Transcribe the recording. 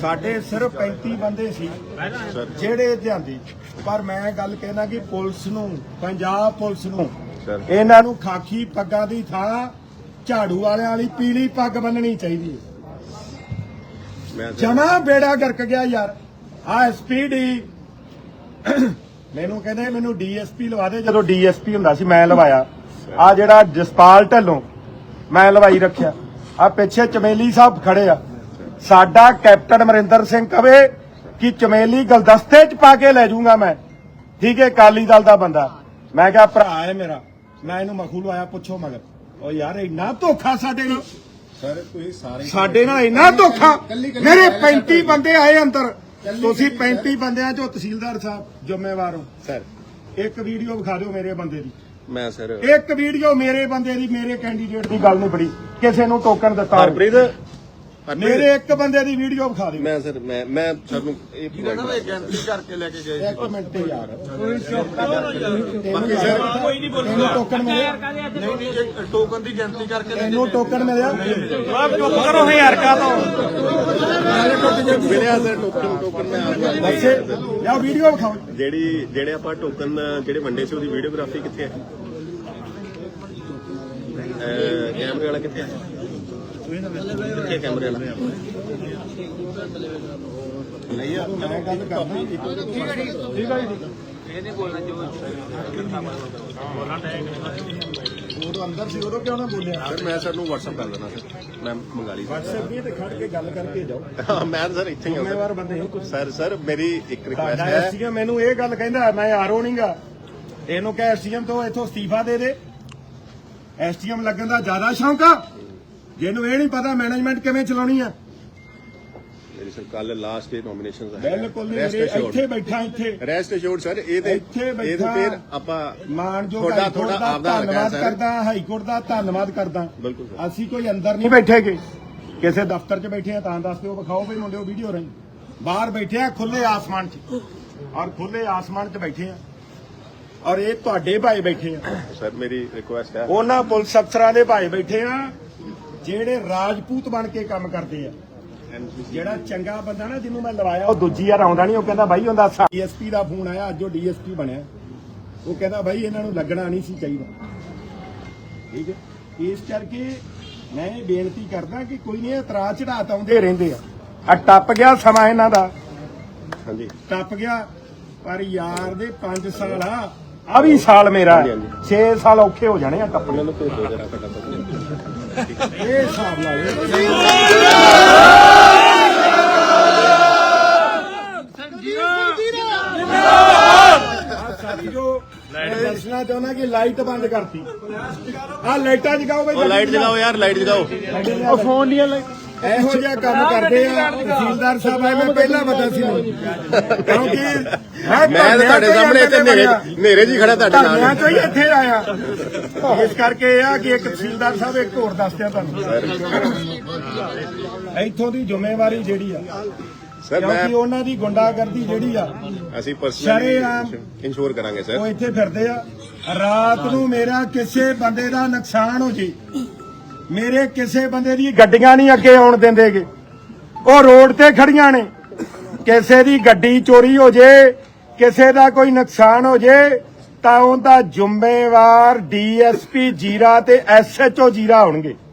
ਸਾਡੇ ਸਿਰਫ 35 ਬੰਦੇ ਸੀ ਜਿਹੜੇ ਧਿਆਂਦੇ ਪਰ ਮੈਂ ਗੱਲ ਕਹਿਣਾ ਕਿ ਪੁਲਿਸ ਨੂੰ ਪੰਜਾਬ ਪੁਲਿਸ ਨੂੰ ਇਹਨਾਂ ਨੂੰ ਖਾਕੀ ਪੱਗਾਂ ਦੀ ਥਾਂ ਝਾੜੂ ਵਾਲਿਆਂ ਵਾਲੀ ਪੀਲੀ ਪੱਗ ਬੰਨਣੀ ਚਾਹੀਦੀ। ਹੈ ਜਮਾ ਬੇੜਾ ਗਰਕ ਗਿਆ ਯਾਰ। ਆ ਐਸਪੀਡੀ ਮੈਨੂੰ ਕਹਿੰਦੇ ਮੈਨੂੰ ਡੀਐਸਪੀ ਲਵਾ ਦੇ। ਜਦੋਂ ਡੀਐਸਪੀ ਹੁੰਦਾ ਸੀ ਮੈਂ ਲਵਾਇਆ। ਆ ਜਿਹੜਾ ਜਸਪਾਲ ਢੱਲੋਂ ਮੈਂ ਲਵਾਈ ਰੱਖਿਆ। ਆ ਪਿੱਛੇ ਚਮੇਲੀ ਸਾਹਿਬ ਖੜੇ ਆ। ਸਾਡਾ ਕੈਪਟਨ ਅਮਰਿੰਦਰ ਸਿੰਘ ਕਵੇ ਕਿ ਚਮੇਲੀ ਗਲਦਸਤੇ ਚ ਪਾ ਕੇ ਲੈ ਜਾਊਂਗਾ ਮੈਂ। ਠੀਕ ਹੈ ਕਾਲੀ ਦਲ ਦਾ ਬੰਦਾ। ਮੈਂ ਕਿਹਾ ਭਰਾ ਹੈ ਮੇਰਾ ਮੈਂ ਇਹਨੂੰ ਮਖੂ ਲਵਾਇਆ ਪੁੱਛੋ ਮਗਰ। ਉਹ ਯਾਰ ਇੰਨਾ ਧੋਖਾ ਸਾਡੇ ਨਾਲ। ਸਰ ਤੁਸੀਂ ਸਾਰੇ ਸਾਡੇ ਨਾਲ ਇੰਨਾ ਧੋਖਾ। ਮੇਰੇ 35 ਬੰਦੇ ਆਏ ਅੰਦਰ। ਤੁਸੀਂ 35 ਬੰਦਿਆਂ ਚੋਂ ਤਹਿਸੀਲਦਾਰ ਸਾਹਿਬ ਜ਼ਿੰਮੇਵਾਰ ਹੋ। ਸਰ। ਇੱਕ ਵੀਡੀਓ ਵਿਖਾ ਦਿਓ ਮੇਰੇ ਬੰਦੇ ਦੀ। ਮੈਂ ਸਰ ਇੱਕ ਵੀਡੀਓ ਮੇਰੇ ਬੰਦੇ ਦੀ ਮੇਰੇ ਕੈਂਡੀਡੇਟ ਦੀ ਗੱਲ ਨਹੀਂ ਬੜੀ ਕਿਸੇ ਨੂੰ ਟੋਕਨ ਦਿੱਤਾ। ਹਰਪ੍ਰੀਤ ਮੇਰੇ ਇੱਕ ਬੰਦੇ ਦੀ ਵੀਡੀਓ ਵਿਖਾ ਦਿਓ। ਮੈਂ ਸਰ ਮੈਂ ਮੈਂ ਸਰ ਨੂੰ ਇਹ ਏਜੰਸੀ ਕਰਕੇ ਲੈ ਕੇ ਗਏ ਇੱਕ ਮਿੰਟ ਤੇ ਯਾਰ। ਕੋਈ ਨਹੀਂ ਬੋਲੂਗਾ। ਟੋਕਨ ਮਿਲਿਆ। ਨਹੀਂ ਨਹੀਂ ਇਹ ਟੋਕਨ ਦੀ ਗਿਣਤੀ ਕਰਕੇ ਲੈ ਤੈਨੂੰ ਟੋਕਨ ਮਿਲਿਆ। ਮਿਲਿਆ ਸਰ ਟੋਕਨ ਟੋਕਨ ਮੈਂ ਆ ਦੱਸੇ ਯਾ ਵੀਡੀਓ ਵਿਖਾਓ। ਜਿਹੜੀ ਜਿਹੜੇ ਆਪਾਂ ਟੋਕਨ ਜਿਹੜੇ ਵੰਡੇ ਸੀ ਉਹਦੀ ਵੀਡੀਓਗ੍ਰਾਫੀ ਕਿੱਥੇ ਹੈ? ਕੈਮਰੇ ਵਾਲਾ ਕਿੱਥੇ ਹੈ? ਹੈ ਨਹੀਂ ਅੰਦਰ ਸੀ ਕਿਉਂ ਨਾ ਬੋਲਿਆ ਸਰ ਮੈਂ ਸਰ ਨੂੰ WhatsApp ਕਰ ਦੇਣਾ ਸਰ ਮੈਂ ਮੰਗਾ ਲਈ WhatsApp ਨਹੀਂ ਤੇ ਖੜ ਕੇ ਗੱਲ ਕਰਕੇ ਜਾਓ ਹਾਂ ਮੈਂ ਸਰ ਇੱਥੇ ਹੀ ਹਾਂ ਜ਼ਿੰਮੇਵਾਰ ਬੰਦੇ ਹੋ ਤੁਸੀਂ ਸਰ ਸਰ ਮੇਰੀ ਇੱਕ ਰਿਕੁਐਸਟ ਸਾਡਾ ਹੈ ਐਸਡੀਐਮ ਮੈਨੂੰ ਇਹ ਗੱਲ ਕਹਿੰਦਾ ਮੈਂ ਆਰੋ ਨਹੀਂਗਾ ਇਹਨੂੰ ਕਹੇ ਐਸਡੀਐਮ ਤੋਂ ਇੱਥੋਂ ਅਸਤੀਫਾ ਦੇ ਦੇ ਐਸਡੀਐਮ ਲੱਗਣ ਦਾ ਜ਼ਿਆਦਾ ਸ਼ੌਂਕ ਆ ਜਿਹਨੂੰ ਇਹ ਨਹੀਂ ਪਤਾ ਮੈਨੇਜਮੈਂਟ ਕਿਵੇਂ ਚਲਾਉਣੀ ਆ। ਮੇਰੀ ਸਰ ਕੱਲ ਲਾਸਟ ਡੇ ਨੋਮੀਨੇਸ਼ਨਸ ਹੈ ਬਿਲਕੁਲ ਨਹੀਂ ਮੇਰੇ. ਇੱਥੇ ਬੈਠਾ ਇੱਥੇ। ਰੈਸਟ ਅਸ਼ੋਰਡ ਸਰ ਇਹ ਤੇ ਇੱਥੇ ਬੈਠਾ। ਫਿਰ ਆਪਾਂ ਮਾਨਯੋਗ ਤੁਹਾਡਾ ਤੁਹਾਡਾ ਦਾ ਆਪਦਾ ਧੰਨਵਾਦ ਕਰਦਾ ਹਾਈ ਕੋਰਟ ਦਾ ਧੰਨਵਾਦ ਕਰਦਾ। ਅਸੀਂ ਕੋਈ ਅੰਦਰ ਨਹੀਂ ਬੈਠੇਗੇ ਕਿਸੇ ਦਫ਼ਤਰ 'ਚ ਬੈਠੇ ਆ ਤਾਂ ਦੱਸ ਦਿਓ ਵਿਖਾਓ ਵੀ ਮੁੰਡਿਓ ਵੀਡੀਓ ਰਹੀ। ਬਾਹਰ ਬੈਠੇ ਆ ਖੁੱਲੇ ਆਸਮਾਨ 'ਚ। ਔਰ ਖੁੱਲੇ ਆਸਮਾਨ 'ਚ ਬੈਠੇ ਆ। ਔਰ ਇਹ ਤੁਹਾਡੇ ਭਾਈ ਬੈਠੇ ਆ। ਸਰ ਮੇਰੀ ਰਿਕੁਐਸਟ ਹੈ। ਉਹਨਾਂ ਪੁਲਿਸ ਅਫਸਰਾਂ ਦੇ ਭਾਈ ਬੈਠੇ ਆ। ਜਿਹੜੇ ਰਾਜਪੂਤ ਬਣ ਕੇ ਕੰਮ ਕਰਦੇ ਆ। ਜਿਹੜਾ ਚੰਗਾ ਬੰਦਾ ਨਾ ਜਿਹਨੂੰ ਮੈਂ ਲਵਾਇਆ ਉਹ ਦੂਜੀ ਵਾਰ ਆਉਂਦਾ ਨਹੀਂ ਉਹ ਕਹਿੰਦਾ ਬਾਈ ਉਹਦਾ ਡੀਐਸਪੀ ਦਾ ਫੋਨ ਆਇਆ ਅੱਜ ਉਹ ਡੀਐਸਪੀ ਬਣਿਆ। ਉਹ ਕਹਿੰਦਾ ਬਾਈ ਇਹਨਾਂ ਨੂੰ ਲੱਗਣਾ ਨਹੀਂ ਸੀ ਚਾਹੀਦਾ। ਠੀਕ ਹੈ? ਇਸ ਕਰਕੇ ਮੈਂ ਇਹ ਬੇਨਤੀ ਕਰਦਾ ਕਿ ਕੋਈ ਨਹੀਂ ਇਤਰਾਜ਼ ਚੜਾਤ ਆਉਂਦੇ ਰਹਿੰਦੇ ਆ। ਆ ਟੱਪ ਗਿਆ ਸਮਾਂ ਇਹਨਾਂ ਦਾ। ਹਾਂਜੀ। ਟੱਪ ਗਿਆ ਪਰ ਯਾਰ ਦੇ 5 ਸਾਲ ਆ। ਆ ਵੀ ਸਾਲ ਮੇਰਾ। ਹਾਂਜੀ, 6 ਸਾਲ ਔਖੇ ਹੋ ਜਾਣੇ ਆ ਟੱਪਣੇ। ਮੈਨੂੰ ਭੇਜ ਜਰਾ ਫਟਾਫਟ ਇਹ ਹਿਸਾਬ ਮੈਂ ਦੱਸਣਾ ਚਾਹੁੰਦਾ ਕਿ ਲਾਈਟ ਬੰਦ ਕਰਤੀ ਆ ਲਾਈਟਾਂ ਜਗਾਓ ਬਈ ਉਹ ਲਾਈਟ ਜਗਾਓ ਯਾਰ ਲਾਈਟ ਜਗਾਓ ਉਹ ਫੋਨ ਦੀਆਂ ਇਹੋ ਜਿਹਾ ਕੰਮ ਕਰਦੇ ਆ। ਤਹਿਸੀਲਦਾਰ ਸਾਹਿਬ ਆਏ ਮੈਂ ਪਹਿਲਾਂ ਪਤਾ ਸੀ ਮੈਨੂੰ। ਕਿਉਂਕਿ ਮੈਂ ਤਾਂ ਤੁਹਾਡੇ ਸਾਹਮਣੇ ਇੱਥੇ ਨੇਰੇ ਨੇਰੇ ਜੀ ਖੜਾ ਤੁਹਾਡੇ ਧਰਨਿਆਂ ਨਾਲ ਚੋਂ ਹੀ ਇੱਥੇ ਆਇਆ। ਇਸ ਕਰਕੇ ਇਹ ਆ ਕਿ ਇੱਕ ਤਹਿਸੀਲਦਾਰ ਸਾਹਿਬ ਇੱਕ ਹੋਰ ਦੱਸ ਦਿਆਂ ਤੁਹਾਨੂੰ। ਇੱਥੋਂ ਦੀ ਜ਼ਿੰਮੇਵਾਰੀ ਜਿਹੜੀ ਆ ਸਰ ਕਿਉਂਕਿ ਮੈਂ ਉਹਨਾਂ ਦੀ ਗੁੰਡਾਗਰਦੀ ਜਿਹੜੀ ਆ ਅਸੀਂ ਸ਼ਰੇਆਮ ਪਰਸਨਲੀ ਇੰਸ਼ੋਰ ਕਰਾਂਗੇ ਉਹ ਸਰ ਇੱਥੇ ਫਿਰਦੇ ਆ। ਰਾਤ ਨੂੰ ਮੇਰਾ ਕਿਸੇ ਬੰਦੇ ਦਾ ਨੁਕਸਾਨ ਹੋ ਜੇ ਮੇਰੇ ਕਿਸੇ ਬੰਦੇ ਦੀ ਗੱਡੀਆਂ ਨਹੀਂ ਅੱਗੇ ਆਉਣ ਦਿੰਦੇਗੇ। ਉਹ ਰੋਡ ਤੇ ਖੜੀਆਂ ਨੇ। ਕਿਸੇ ਦੀ ਗੱਡੀ ਚੋਰੀ ਹੋ ਜੇ, ਕਿਸੇ ਦਾ ਕੋਈ ਨੁਕਸਾਨ ਹੋ ਜੇ, ਤਾਂ ਉਹਦਾ ਜ਼ਿੰਮੇਵਾਰ ਡੀਐਸਪੀ ਜੀਰਾ ਤੇ ਐਸਐਚਓ ਜੀਰਾ ਹੋਣਗੇ।